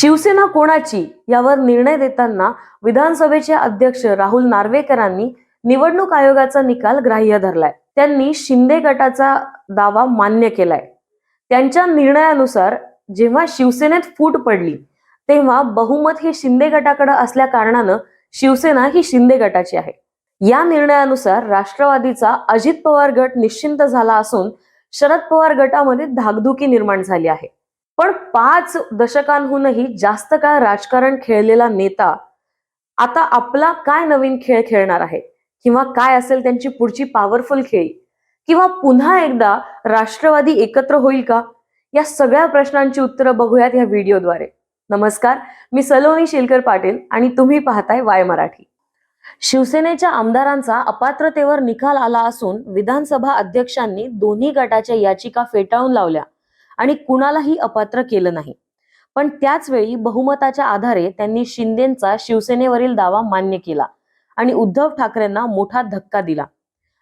शिवसेना कोणाची यावर निर्णय देताना विधानसभेचे अध्यक्ष राहुल नार्वेकरांनी निवडणूक आयोगाचा निकाल ग्राह्य धरलाय. त्यांनी शिंदे गटाचा दावा मान्य केलाय. त्यांच्या निर्णयानुसार जेव्हा शिवसेनेत फूट पडली तेव्हा बहुमत हे शिंदे गटाकडे असल्या कारणानं शिवसेना ही शिंदे गटाची आहे. या निर्णयानुसार राष्ट्रवादीचा अजित पवार गट निश्चिंत झाला असून शरद पवार गटामध्ये धाकधुकी निर्माण झाली आहे. पण पाच दशकांहूनही जास्त काळ राजकारण खेळलेला नेता आता आपला काय नवीन खेळ खेळणार आहे? किंवा काय असेल त्यांची पुढची पॉवरफुल खेळी? किंवा पुन्हा एकदा राष्ट्रवादी एकत्र होईल का? या सगळ्या प्रश्नांची उत्तरं बघूयात या व्हिडिओद्वारे. नमस्कार मी सलोनी शेलकर पाटील आणि तुम्ही पाहताय वाय मराठी. शिवसेनेच्या आमदारांचा अपात्रतेवर निकाल आला असून विधानसभा अध्यक्षांनी दोन्ही गटाच्या याचिका फेटाळून लावल्या. आणि कुणालाही अपात्र केलं नाही. पण त्याच वेळी बहुमताच्या आधारे त्यांनी शिंदेचा शिवसेनेवरील दावा मान्य केला आणि उद्धव ठाकरेंना मोठा धक्का दिला.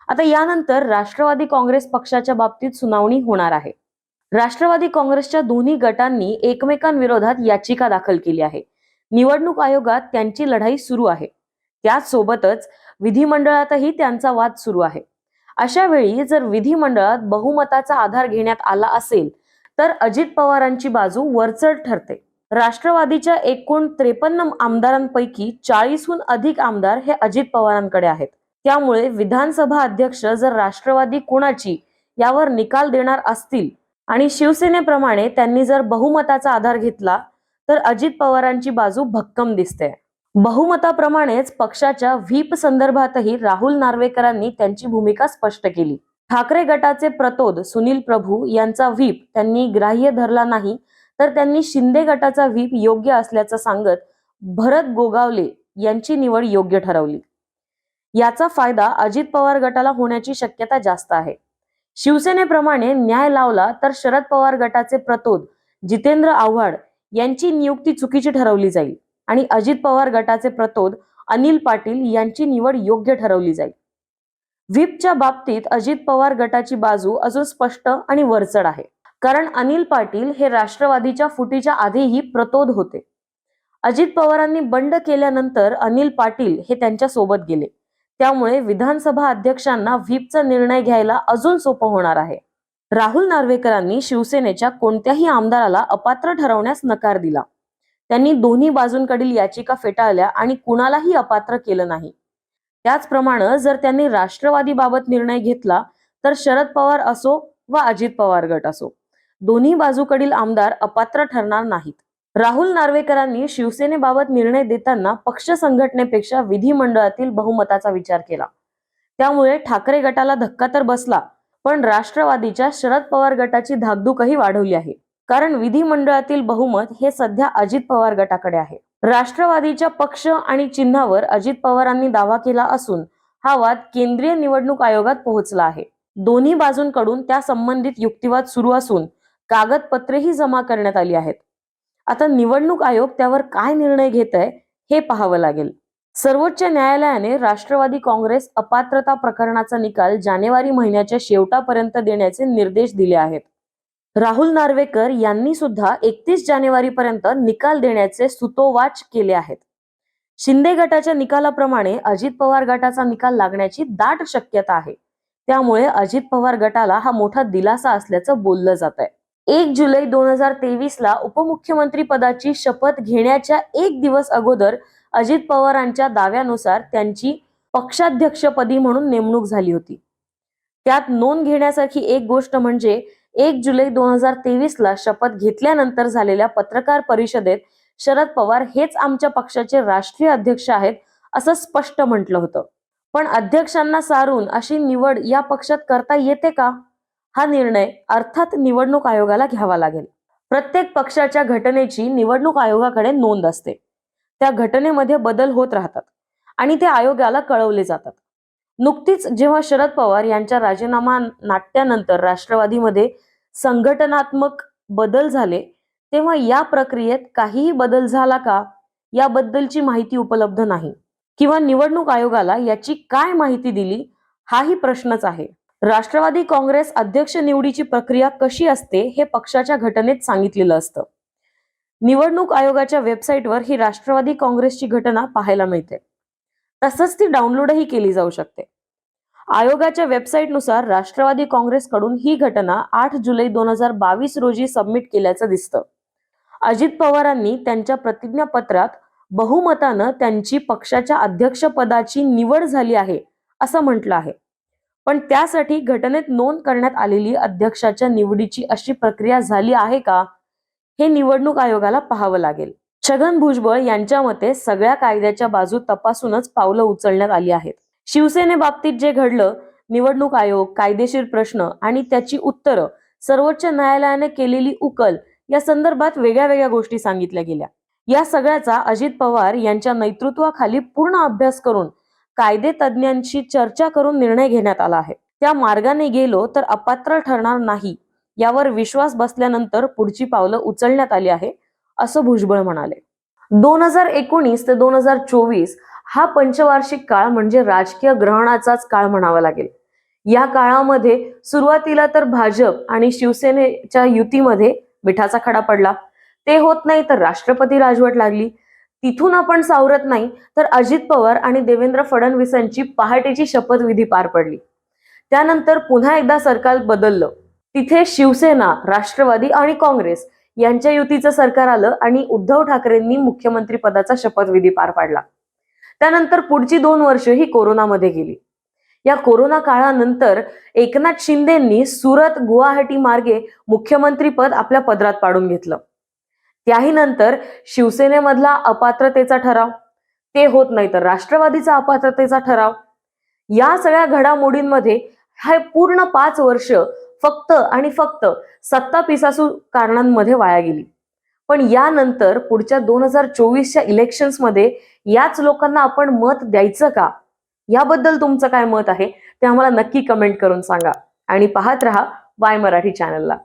आता यानंतर राष्ट्रवादी काँग्रेस पक्षाच्या बाबतीत सुनावणी होणार आहे. राष्ट्रवादी काँग्रेसच्या दोन्ही गटांनी एकमेकांविरोधात याचिका दाखल केली आहे. निवडणूक आयोगात त्यांची लढाई सुरू आहे. त्याचसोबतच विधिमंडळातही त्यांचा वाद सुरू आहे. अशा वेळी जर विधिमंडळात बहुमताचा आधार घेण्यात आला असेल तर अजित पवारांची बाजू वरचढ ठरते. राष्ट्रवादीच्या एकूण त्रेपन्न आमदारांपैकी चाळीसहून अधिक आमदार हे अजित पवारांकडे आहेत. त्यामुळे विधानसभा अध्यक्ष जर राष्ट्रवादी कुणाची यावर निकाल देणार असतील आणि शिवसेनेप्रमाणे त्यांनी जर बहुमताचा आधार घेतला तर अजित पवारांची बाजू भक्कम दिसते. बहुमताप्रमाणेच पक्षाच्या व्हीप संदर्भातही राहुल नार्वेकरांनी त्यांची भूमिका स्पष्ट केली. ठाकरे गटाचे प्रतोद सुनील प्रभू यांचा व्हीप त्यांनी ग्राह्य धरला नाही तर त्यांनी शिंदे गटाचा व्हीप योग्य असल्याचं सांगत भरत गोगावले यांची निवड योग्य ठरवली. याचा फायदा अजित पवार गटाला होण्याची शक्यता जास्त आहे. शिवसेनेप्रमाणे न्याय लावला तर शरद पवार गटाचे प्रतोद जितेंद्र आव्हाड यांची नियुक्ती चुकीची ठरवली जाईल आणि अजित पवार गटाचे प्रतोद अनिल पाटील यांची निवड योग्य ठरवली जाईल. व्हीपच्या बाबतीत अजित पवार गटाची बाजू अजून स्पष्ट आणि वरचढ आहे. कारण अनिल पाटील हे राष्ट्रवादीच्या फुटीच्या आधीही प्रतोद होते. अजित पवारांनी बंड केल्यानंतर अनिल पाटील हे त्यांच्यासोबत गेले. त्यामुळे विधानसभा अध्यक्षांना व्हीपचा निर्णय घ्यायला अजून सोपं होणार आहे. राहुल नार्वेकरांनी शिवसेनेच्या कोणत्याही आमदाराला अपात्र ठरवण्यास नकार दिला. त्यांनी दोन्ही बाजूंकडील याचिका फेटाळल्या आणि कुणालाही अपात्र केलं नाही. त्याचप्रमाणे जर त्यांनी राष्ट्रवादीबाबत निर्णय घेतला तर शरद पवार असो व अजित पवार गट असो दोन्ही बाजूकडील आमदार अपात्र ठरणार नाहीत. राहुल नार्वेकरांनी शिवसेनेबाबत निर्णय देताना पक्ष संघटनेपेक्षा विधिमंडळातील बहुमताचा विचार केला. त्यामुळे ठाकरे गटाला धक्का तर बसला पण राष्ट्रवादीच्या शरद पवार गटाची धाकधूकही वाढवली आहे. कारण विधिमंडळातील बहुमत हे सध्या अजित पवार गटाकडे आहे. राष्ट्रवादीच्या पक्ष आणि चिन्हावर अजित पवारांनी दावा केला असून हा वाद केंद्रीय निवडणूक आयोगात पोहोचला आहे. दोन्ही बाजूंकडून त्या संबंधित युक्तिवाद सुरू असून कागदपत्रेही जमा करण्यात आली आहेत. आता निवडणूक आयोग त्यावर काय निर्णय घेत आहे हे पाहावं लागेल. सर्वोच्च न्यायालयाने राष्ट्रवादी काँग्रेस अपात्रता प्रकरणाचा निकाल जानेवारी महिन्याच्या शेवटापर्यंत देण्याचे निर्देश दिले आहेत. राहुल नार्वेकर यांनी सुद्धा एकतीस जानेवारी पर्यंत निकाल देण्याचे सुतोवाच केले आहेत. शिंदे गटाच्या निकालाप्रमाणे अजित पवार गटाचा निकाल लागण्याची दाट शक्यता आहे. त्यामुळे अजित पवार गटाला हा मोठा दिलासा असल्याचं बोललं जात आहे एक जुलै दोन हजार तेवीस ला उपमुख्यमंत्री पदाची शपथ घेण्याच्या एक दिवस अगोदर अजित पवारांच्या दाव्यानुसार त्यांची पक्षाध्यक्षपदी म्हणून नेमणूक झाली होती. त्यात नोंद घेण्यासारखी एक गोष्ट म्हणजे एक जुलै दोन हजार तेवीस ला शपथ घेतल्यानंतर झालेल्या पत्रकार परिषदेत शरद पवार हेच आमच्या पक्षाचे राष्ट्रीय अध्यक्ष आहेत असं स्पष्ट म्हटलं होतं. पण अध्यक्षांना सारून अशी निवड या पक्षात करता येते का? हा निर्णय अर्थात निवडणूक आयोगाला घ्यावा लागेल. प्रत्येक पक्षाच्या घटनेची निवडणूक आयोगाकडे नोंद असते. त्या घटनेमध्ये बदल होत राहतात आणि ते आयोगाला कळवले जातात. नुकतीच जेव्हा शरद पवार यांच्या राजीनामा नाट्यानंतर राष्ट्रवादीमध्ये संघटनात्मक बदल झाले तेव्हा या प्रक्रियेत काहीही बदल झाला का? याबद्दलची माहिती उपलब्ध नाही. किंवा निवडणूक आयोगाला याची काय माहिती दिली? हाही प्रश्नच आहे. राष्ट्रवादी काँग्रेस अध्यक्ष निवडीची प्रक्रिया कशी असते हे पक्षाच्या घटनेत सांगितलेलं असतं. निवडणूक आयोगाच्या वेबसाईटवर ही राष्ट्रवादी काँग्रेसची घटना पाहायला मिळते. तसंच ती डाउनलोडही केली जाऊ शकते. आयोगाच्या वेबसाईटनुसार राष्ट्रवादी काँग्रेसकडून ही घटना आठ जुलै दोन हजार बावीस रोजी सबमिट केल्याचं दिसतं. अजित पवारांनी त्यांच्या प्रतिज्ञापत्रात बहुमतानं त्यांची पक्षाच्या अध्यक्षपदाची निवड झाली आहे असं म्हटलं आहे. पण त्यासाठी घटनेत नोंद करण्यात आलेली अध्यक्षाच्या निवडीची अशी प्रक्रिया झाली आहे का हे निवडणूक आयोगाला पाहावं लागेल. छगन भुजबळ यांच्या मते सगळ्या कायद्याच्या बाजू तपासूनच पावलं उचलण्यात आली आहेत. शिवसेनेबाबतीत जे घडलं निवडणूक आयोग कायदेशीर प्रश्न आणि त्याची उत्तरं सर्वोच्च न्यायालयाने केलेली उकल या संदर्भात वेगळ्या वेगळ्या गोष्टी सांगितल्या गेल्या. या सगळ्याचा अजित पवार यांच्या नेतृत्वाखाली पूर्ण अभ्यास करून कायदे तज्ज्ञांशी चर्चा करून निर्णय घेण्यात आला आहे. त्या मार्गाने गेलो तर अपात्र ठरणार नाही यावर विश्वास बसल्यानंतर पुढची पावलं उचलण्यात आली आहे असं भुजबळ म्हणाले. दोन हजार एकोणीस ते दोन हजार चोवीस हा पंचवार्षिक काळ म्हणजे राजकीय ग्रहणाचाच काळ म्हणावा लागेल. या काळामध्ये सुरुवातीला तर भाजप आणि शिवसेनेच्या युतीमध्ये मिठाचा खडा पडला. ते होत नाही तर राष्ट्रपती राजवट लागली. तिथून आपण सावरत नाही तर अजित पवार आणि देवेंद्र फडणवीसांची पहाटेची शपथविधी पार पडली. त्यानंतर पुन्हा एकदा सरकार बदललं. तिथे शिवसेना राष्ट्रवादी आणि काँग्रेस यांच्या युतीचं सरकार आलं आणि उद्धव ठाकरेंनी मुख्यमंत्री पदाचा शपथविधी पार पाडला. त्यानंतर पुढची दोन वर्ष ही कोरोनामध्ये गेली. या कोरोना काळानंतर एकनाथ शिंदेंनी सुरत गुवाहाटी मार्गे मुख्यमंत्रीपद आपल्या पदरात पाडून घेतलं. त्याही नंतर शिवसेनेमधला अपात्रतेचा ठराव ते होत नाही तर राष्ट्रवादीचा अपात्रतेचा ठराव या सगळ्या घडामोडींमध्ये हे पूर्ण पाच वर्ष फक्त आणि फक्त सत्ता पिसासू कारणांमध्ये वाया गेली. पण यानंतर पुढच्या दोन हजार चोवीसच्या इलेक्शन्समध्ये याच लोकांना आपण मत द्यायचं का? याबद्दल तुमचं काय मत आहे? ते आम्हाला नक्की कमेंट करून सांगा. आणि पाहत रहा वाय मराठी चॅनलला